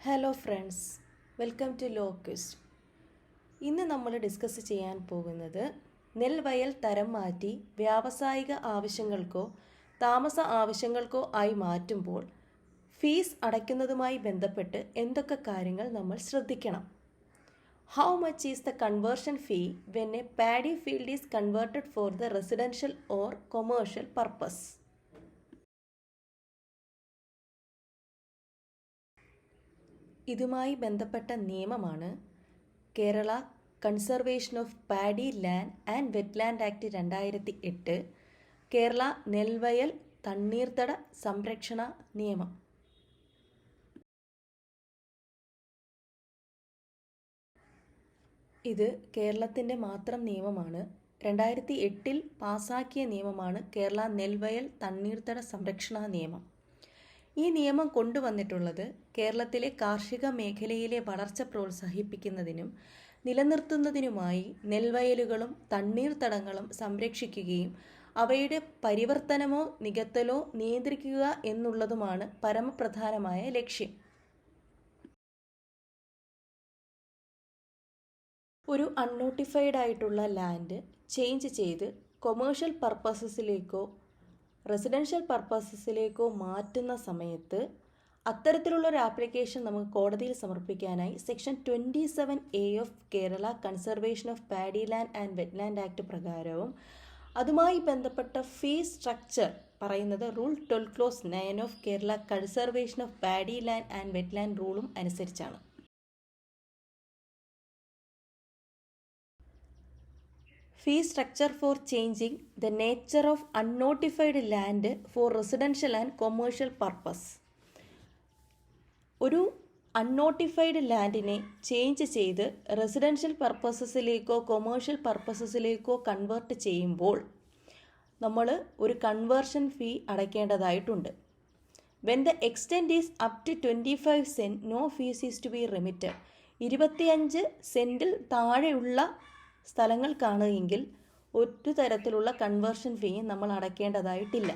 Hello friends welcome to ലോക്വിസ്റ്റ് ഇന്ന് നമ്മൾ ഡിസ്കസ് ചെയ്യാൻ പോകുന്നത് നെൽവയൽ തരം മാറ്റി വ്യാവസായിക ആവശ്യങ്ങൾക്കോ താമസ ആവശ്യങ്ങൾക്കോ ആയി മാറ്റുമ്പോൾ ഫീസ് അടയ്ക്കുന്നതുമായി ബന്ധപ്പെട്ട് എന്തൊക്കെ കാര്യങ്ങൾ നമ്മൾ ശ്രദ്ധിക്കണം? How much is the conversion fee when a paddy field is converted for the residential or commercial purpose ഇതുമായി ബന്ധപ്പെട്ട നിയമമാണ് Kerala conservation of paddy land and wetland act രണ്ടായിരത്തി എട്ട് കേരള നെൽവയൽ തണ്ണീർത്തട സംരക്ഷണ നിയമം. ഇത് കേരളത്തിന്റെ മാത്രം നിയമമാണ്. രണ്ടായിരത്തി എട്ടിൽ പാസാക്കിയ നിയമമാണ് കേരള നെൽവയൽ തണ്ണീർത്തട സംരക്ഷണ നിയമം. ഈ നിയമം കൊണ്ടുവന്നിട്ടുള്ളത് കേരളത്തിലെ കാർഷിക മേഖലയിലെ വളർച്ച പ്രോത്സാഹിപ്പിക്കുന്നതിനും നിലനിർത്തുന്നതിനുമായി നെൽവയലുകളും തണ്ണീർത്തടങ്ങളും സംരക്ഷിക്കുകയും അവയുടെ പരിവർത്തനമോ നികത്തലോ നിയന്ത്രിക്കുക എന്നുള്ളതുമാണ് പരമപ്രധാനമായ ലക്ഷ്യം. ഒരു അൺനോട്ടിഫൈഡ് ആയിട്ടുള്ള ലാൻഡ് ചേഞ്ച് ചെയ്ത് കൊമേഴ്ഷ്യൽ പർപ്പസസിലേക്കോ റെസിഡൻഷ്യൽ പർപ്പസസിലേക്കോ മാറ്റുന്ന സമയത്ത് അത്തരത്തിലുള്ള ഒരു ആപ്ലിക്കേഷൻ നമുക്ക് കോടതിയിൽ സമർപ്പിക്കാനായി section twenty seven A of Kerala conservation of paddy land and wetland act പ്രകാരവും അതുമായി ബന്ധപ്പെട്ട ഫീ സ്ട്രക്ചർ പറയുന്നത് rule twelve clause nine of Kerala conservation of paddy land and wetland റൂളും അനുസരിച്ചാണ്. Fee structure for changing the nature of unnotified land for residential and commercial purpose ഒരു unnotified ലാൻഡിനെ change ചെയ്ത് residential പർപ്പസസിലേക്കോ commercial പർപ്പസസിലേക്കോ convert ചെയ്യുമ്പോൾ നമ്മൾ ഒരു conversion fee അടയ്ക്കേണ്ടതായിട്ടുണ്ട്. When the extend is up to twenty five cent no fees is to be remitted ഇരുപത്തിയഞ്ച് സെന്റിൽ താഴെയുള്ള സ്ഥലങ്ങൾക്കാണ് എങ്കിൽ ഒരു തരത്തിലുള്ള കൺവേർഷൻ ഫീയും നമ്മൾ അടയ്ക്കേണ്ടതായിട്ടില്ല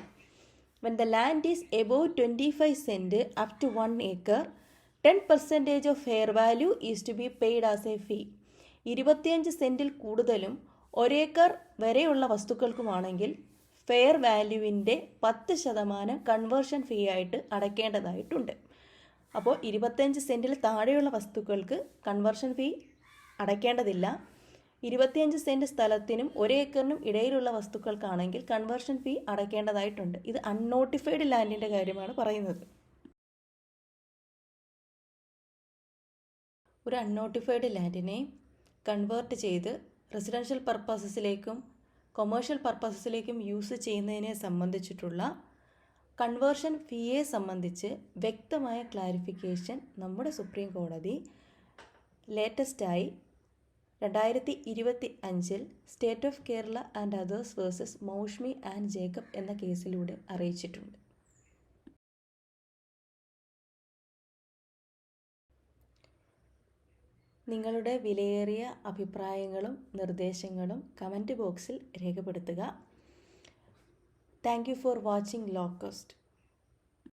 when the land is above twenty five cent up to one acre ten percentage of fair value is to be paid as a fee ഇരുപത്തിയഞ്ച് സെന്റിൽ കൂടുതലും ഒരേക്കർ വരെയുള്ള വസ്തുക്കൾക്കുമാണെങ്കിൽ ഫെയർ വാല്യൂവിന്റെ പത്ത് ശതമാനം കൺവേർഷൻ ഫീ ആയിട്ട് അടയ്ക്കേണ്ടതായിട്ടുണ്ട് അപ്പോൾ ഇരുപത്തഞ്ച് സെന്റിൽ താഴെയുള്ള വസ്തുക്കൾക്ക് കൺവേർഷൻ ഫീ അടയ്ക്കേണ്ടതില്ല ഇരുപത്തിയഞ്ച് സെന്റ് സ്ഥലത്തിനും ഒരു ഏക്കറിനും ഇടയിലുള്ള വസ്തുക്കൾക്കാണെങ്കിൽ കൺവേർഷൻ ഫീ അടയ്ക്കേണ്ടതായിട്ടുണ്ട്. ഇത് അൺനോട്ടിഫൈഡ് ലാൻഡിന്റെ കാര്യമാണ് പറയുന്നത്. ഒരു അൺനോട്ടിഫൈഡ് ലാൻഡിനെ കൺവേർട്ട് ചെയ്ത് റെസിഡൻഷ്യൽ പർപ്പസസിലേക്കും കൊമേഴ്ഷ്യൽ പർപ്പസസിലേക്കും യൂസ് ചെയ്യുന്നതിനെ സംബന്ധിച്ചിട്ടുള്ള കൺവേർഷൻ ഫീയെ സംബന്ധിച്ച് വ്യക്തമായ ക്ലാരിഫിക്കേഷൻ നമ്മുടെ സുപ്രീം കോടതി ലേറ്റസ്റ്റായി രണ്ടായിരത്തി ഇരുപത്തി അഞ്ചിൽ state of Kerala and others versus Moushmi and Jacob എന്ന കേസിലൂടെ അറിയിച്ചിട്ടുണ്ട്. നിങ്ങളുടെ വിലയേറിയ അഭിപ്രായങ്ങളും നിർദ്ദേശങ്ങളും കമന്റ് ബോക്സിൽ രേഖപ്പെടുത്തുക. Thank you for watching ലോക്കോസ്റ്റ്